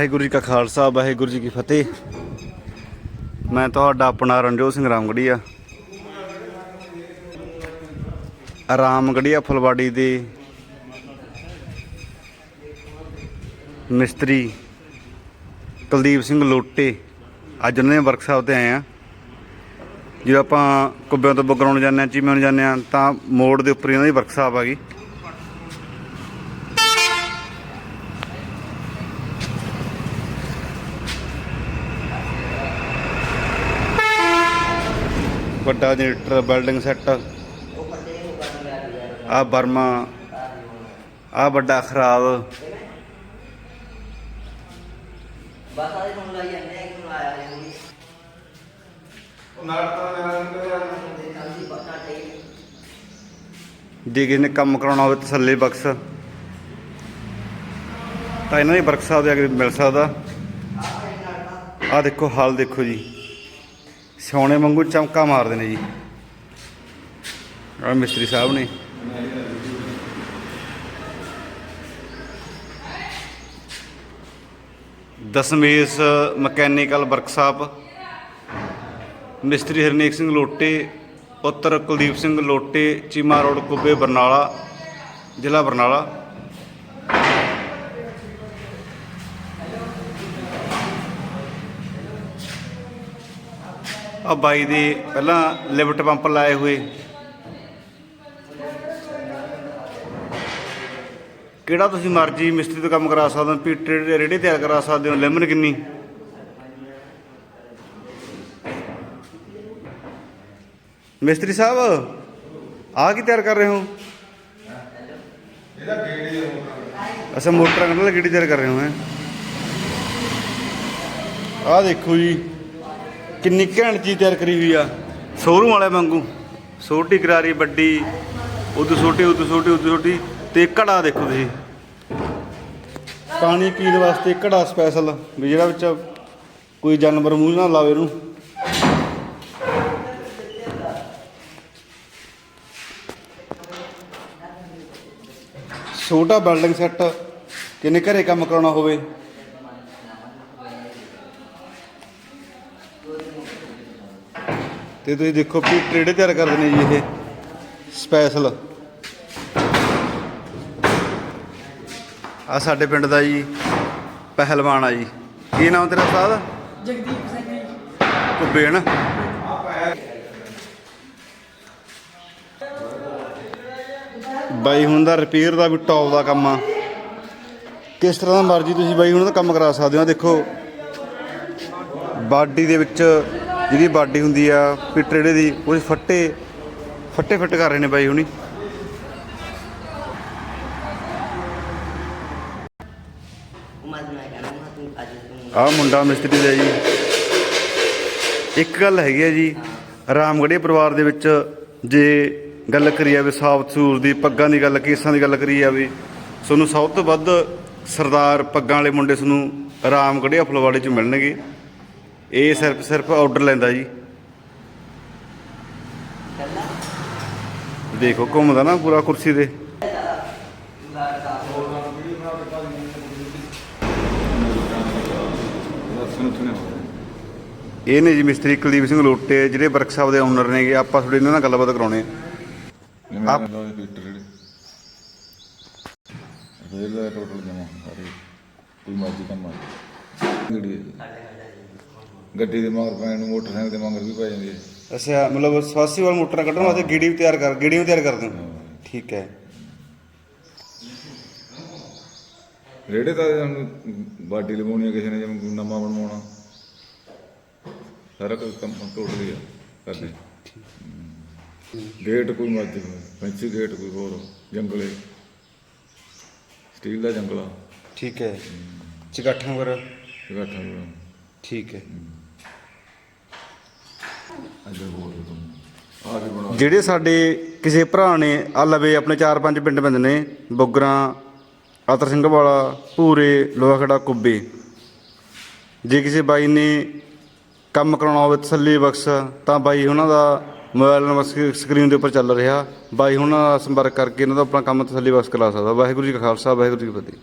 ਵਾਹਿਗੁਰੂ ਜੀ ਕਾ ਖਾਲਸਾ, ਵਾਹਿਗੁਰੂ ਜੀ ਕੀ ਫਤਿਹ। ਮੈਂ ਤੁਹਾਡਾ ਆਪਣਾ ਰਣਜੋਤ ਸਿੰਘ ਰਾਮਗੜੀਆ। ਰਾਮਗੜੀਆ ਫੁਲਵਾੜੀ ਦੇ ਮਿਸਤਰੀ ਕੁਲਦੀਪ ਸਿੰਘ ਲੋਟੇ ਅੱਜ ਉਹਨਾਂ ਦੇ ਵਰਕਸ਼ਾਪ ਤੇ ਆਏ ਆ। ਜਦੋਂ ਆਪਾਂ ਕੁੱਬਿਆਂ ਤੋਂ ਬਗਰਾਉਣ ਜਾਂਦੇ ਆ, ਚੀਮਿਆਂ ਨੂੰ ਜਾਂਦੇ ਆ, ਤਾਂ ਮੋੜ ਦੇ ਉੱਪਰ ਹੀ ਉਹਨਾਂ ਦੀ ਵਰਕਸ਼ਾਪ ਆ ਗਈ। ਵੱਡਾ ਜਨਰੇਟਰ ਬਿਲਡਿੰਗ ਸੈੱਟ। ਆ ਬਰਮਾ ਆ ਵੱਡਾ ਖਰਾਬ। ਬਸ ਆਦੇ ਫੋਨ ਲਾਈ ਜਾਂਦੇ ਆ ਕਿ ਹੁਣ ਆਇਆ ਨਹੀਂ ਉਹ ਨਾਲ ਤਾਂ ਮੇਰਾ ਨਿਕਲਿਆ ਤੇ ਪੱਕਾ ਤੇ ਜੇ ਕਿਸੇ ਨੇ ਕੰਮ ਕਰਾਉਣਾ ਹੋਵੇ ਤਸੱਲੀ ਬਖਸ਼ ਤਾਂ ਇਹਨਾਂ ਦੀ ਵਰਕਸ਼ਾਪ ਦੇ ਅੱਗੇ ਮਿਲ ਸਕਦਾ। ਆ ਦੇਖੋ, ਹਾਲ ਦੇਖੋ ਜੀ। ਸੋਨੇ ਵਾਂਗੂ ਚਮਕਾ ਮਾਰਦੇ ਨੇ ਜੀ। ਆ ਮਿਸਤਰੀ ਸਾਹਿਬ ਨੇ। Dasmesh mechanical workshop. ਮਿਸਤਰੀ ਹਰਨੇਕ ਸਿੰਘ ਲੋਟੇ, ਪੁੱਤਰ ਕੁਲਦੀਪ ਸਿੰਘ ਲੋਟੇ, ਚੀਮਾ ਰੋਡ, ਕੁੱਬੇ ਬਰਨਾਲਾ, ਜ਼ਿਲ੍ਹਾ ਬਰਨਾਲਾ। ਆ ਬਾਈ ਦੇ ਪਹਿਲਾਂ ਲਿਫਟ ਪੰਪ ਲਾਏ ਹੋਏ। ਕਿਹੜਾ ਤੁਸੀਂ ਮਰਜ਼ੀ ਮਿਸਤਰੀ ਤੋਂ ਕੰਮ ਕਰਾ ਸਕਦੇ ਹੋ ਪੀਟਰ ਦੇ ਰੇੜੇ ਤਿਆਰ ਕਰਾ ਸਕਦੇ ਹੋ ਲੈਮਨ ਕਿੰਨੀ? ਮਿਸਤਰੀ ਸਾਹਿਬ ਆ ਕੀ ਤਿਆਰ ਕਰ ਰਹੇ ਹੋ? ਇਹਦਾ ਗੇੜ ਆ। ਅੱਛਾ ਮੋਟਰਾਂ ਲਈ ਕਿਹੜੀ ਤਿਆਰ ਕਰ ਰਹੇ ਹੋ। ਆਹ ਦੇਖੋ ਜੀ ਕਿੰਨੀ ਘੈਂਟ ਚੀਜ਼ ਤਿਆਰ ਕਰੀ ਹੋਈ ਆ? ਸ਼ੋਰੂਮ ਵਾਲੇ ਵਾਂਗੂ। ਛੋਟੀ ਕਰਾਰੀ, ਵੱਡੀ, ਉਦੋਂ ਛੋਟੀ ਉਦੋਂ ਛੋਟੀ ਉਦੋਂ ਛੋਟੀ ਤੇ ਘੜਾ ਦੇਖੋ ਤੁਸੀਂ। ਪਾਣੀ ਪੀਣ ਵਾਸਤੇ ਘੜਾ ਸਪੈਸ਼ਲ ਵੀ ਜਿਹੜਾ ਵਿੱਚ ਕੋਈ ਜਾਨਵਰ ਮੂੰਹ ਨਾ ਲਾਵੇ ਇਹਨੂੰ। ਛੋਟਾ ਬਿਲਡਿੰਗ ਸੈੱਟ ਕਿਨੇ ਘਰੇ ਕੰਮ ਕਰਾਉਣਾ ਹੋਵੇ? ਤੇ ਤੁਸੀਂ ਦੇਖੋ ਵੀ ਟ੍ਰੇਡੇ ਤਿਆਰ ਕਰਦੇ ਨੇ ਜੀ ਇਹ ਸਪੈਸ਼ਲ ਆ ਸਾਡੇ ਪਿੰਡ ਦਾ ਜੀ ਪਹਿਲਵਾਨ ਆ ਜੀ। ਕੀ ਨਾਮ ਤੇਰਾ ਉਸਤਾਦ? ਜਗਦੀਪ ਸਿੰਘ ਜੀ। ਕੁੱਬੇ ਹਨ ਬਾਈ ਹੁਣ ਦਾ ਰਿਪੇਅਰ ਦਾ ਵੀ ਟੌਪ ਦਾ ਕੰਮ ਆ। ਕਿਸ ਤਰ੍ਹਾਂ ਦਾ ਮਰਜ਼ੀ ਤੁਸੀਂ ਬਾਈ ਹੁਣ ਦਾ ਕੰਮ ਕਰਾ ਸਕਦੇ ਹੋ? ਦੇਖੋ। ਬਾਡੀ ਦੇ ਵਿੱਚ ਜਿਹਦੀ ਬਾਡੀ ਹੁੰਦੀ ਆ ਪਿੱਟ ਰੇੜੇ ਦੀ, ਉਹ 'ਚ ਫੱਟੇ ਫੱਟੇ ਫਿੱਟ ਕਰ ਰਹੇ ਨੇ ਬਾਈ ਹੁਣੀ। ਉਹ ਆਹ ਮੁੰਡਾ ਮਿਸਤਰੀ ਦਾ ਜੀ। ਇੱਕ ਗੱਲ ਹੈਗੀ ਆ ਜੀ, ਰਾਮਗੜ੍ਹੇ ਪਰਿਵਾਰ ਦੇ ਵਿੱਚ ਜੇ ਗੱਲ ਕਰੀ ਜਾਵੇ ਸਾਫਤ ਸੂਰ ਦੀ, ਪੱਗਾਂ ਦੀ ਗੱਲ, ਕੇਸਾਂ ਦੀ ਗੱਲ ਕਰੀ ਜਾਵੇ ਤੁਹਾਨੂੰ ਸਭ ਤੋਂ ਵੱਧ ਸਰਦਾਰ ਪੱਗਾਂ ਵਾਲੇ ਮੁੰਡੇ ਤੁਹਾਨੂੰ ਰਾਮਗੜ੍ਹੇ ਫਲਵਾੜੇ ਚ ਮਿਲਣਗੇ। ਇਹ ਸਿਰਫ ਸਿਰਫ ਆਰਡਰ ਲੈਂਦਾ ਜੀ। ਦੇਖੋ ਘੁੰਮਦਾ ਨਾ ਪੂਰਾ ਕੁਰਸੀ ਤੇ। ਇਹ ਨੇ ਜੀ ਮਿਸਤਰੀ ਕੁਲਦੀਪ ਸਿੰਘ ਲੋਟੇ ਜਿਹੜੇ ਵਰਕਸ਼ਾਪ ਦੇ ਓਨਰ ਨੇਗੇ ਆਪਾਂ ਤੁਹਾਡੇ ਇਹਨਾਂ ਨਾਲ ਗੱਲਬਾਤ ਕਰਾਉਣੇ ਆ ਆਪ- ਜਿਹੜੇ। ਦਾ ਟੋਟਲ ਜਮਾ ਸਾਰੇ। ਕੋਈ ਮਰਜ਼ੀ ਕੰਮ ਆ ਹੈ। ਗੱਡੀ ਦੇ ਮਗਰ ਪੈਣ ਨੂੰ ਮੋਟਰਸਾਈਕਲ ਦੇ ਮਗਰ ਵੀ ਪੈ ਜਾਂਦੀ ਹੈ। ਅੱਛਾ ਮਤਲਬ ਸਵਾਸੀ ਵਾਲ ਮੋਟਰ ਕੱਢਣ ਵਾਸਤੇ ਗੀੜੀ ਵੀ ਤਿਆਰ ਕਰ ਗੀੜੀ ਵੀ ਤਿਆਰ ਕਰ ਦਿਓ। ਠੀਕ ਹੈ। ਰੇੜੇ ਤਾਂ ਸਾਨੂੰ ਬਾਡੀ ਲਵਾਉਣੀ ਹੈ ਕਿਸੇ ਨੇ ਜਿਵੇਂ ਨਵਾਂ ਬਣਵਾਉਣਾ। ਸਾਰਾ ਕੁਝ ਕੰਮ ਟੋਟਲੀ ਆ ਕਰਦੇ। ਗੇਟ ਕੋਈ ਮਰਜ਼ੀ ਹੋਵੇ ਫੈਂਸੀ ਗੇਟ ਕੋਈ ਹੋਰ ਜੰਗਲੇ ਸਟੀਲ ਦਾ ਜੰਗਲਾ ਠੀਕ ਹੈ। ਚਗਾਠਾਂ ਵਰ ਇਕੱਠਾ ਠੀਕ ਹੈ। ਅੱਗੇ ਹੋਰ ਤੁਮ ਆ ਵੀ ਬਣਾ ਜਿਹੜੇ ਸਾਡੇ ਕਿਸੇ ਭਰਾ ਨੇ, ਆ ਲਵੇ ਆਪਣੇ ਚਾਰ ਪੰਜ ਪਿੰਡ ਪੈਂਦੇ ਨੇ, ਬੁੱਗਰਾਂ, ਅਤਰ ਸਿੰਘ ਵਾਲਾ, ਭੂਰੇ, ਲੋਹਾਖੜਾ, ਕੁੱਬੇ। ਜੇ ਕਿਸੇ ਬਾਈ ਨੇ ਕੰਮ ਕਰਾਉਣਾ ਹੋਵੇ ਤਸੱਲੀ ਬਖਸ਼, ਤਾਂ ਬਾਈ ਉਹਨਾਂ ਦਾ ਮੋਬਾਈਲ ਨੰਬਰ ਸਕਰੀਨ ਦੇ ਉੱਪਰ ਚੱਲ ਰਿਹਾ। ਬਾਈ ਉਹਨਾਂ ਦਾ ਸੰਪਰਕ ਕਰਕੇ ਇਹਨਾਂ ਦਾ ਆਪਣਾ ਕੰਮ ਤਸੱਲੀ ਬਖਸ਼ ਕਰਾ ਸਕਦਾ। ਵਾਹਿਗੁਰੂ ਜੀ ਕਾ ਖਾਲਸਾ, ਵਾਹਿਗੁਰੂ ਜੀ ਕੀ ਫਤਿਹ।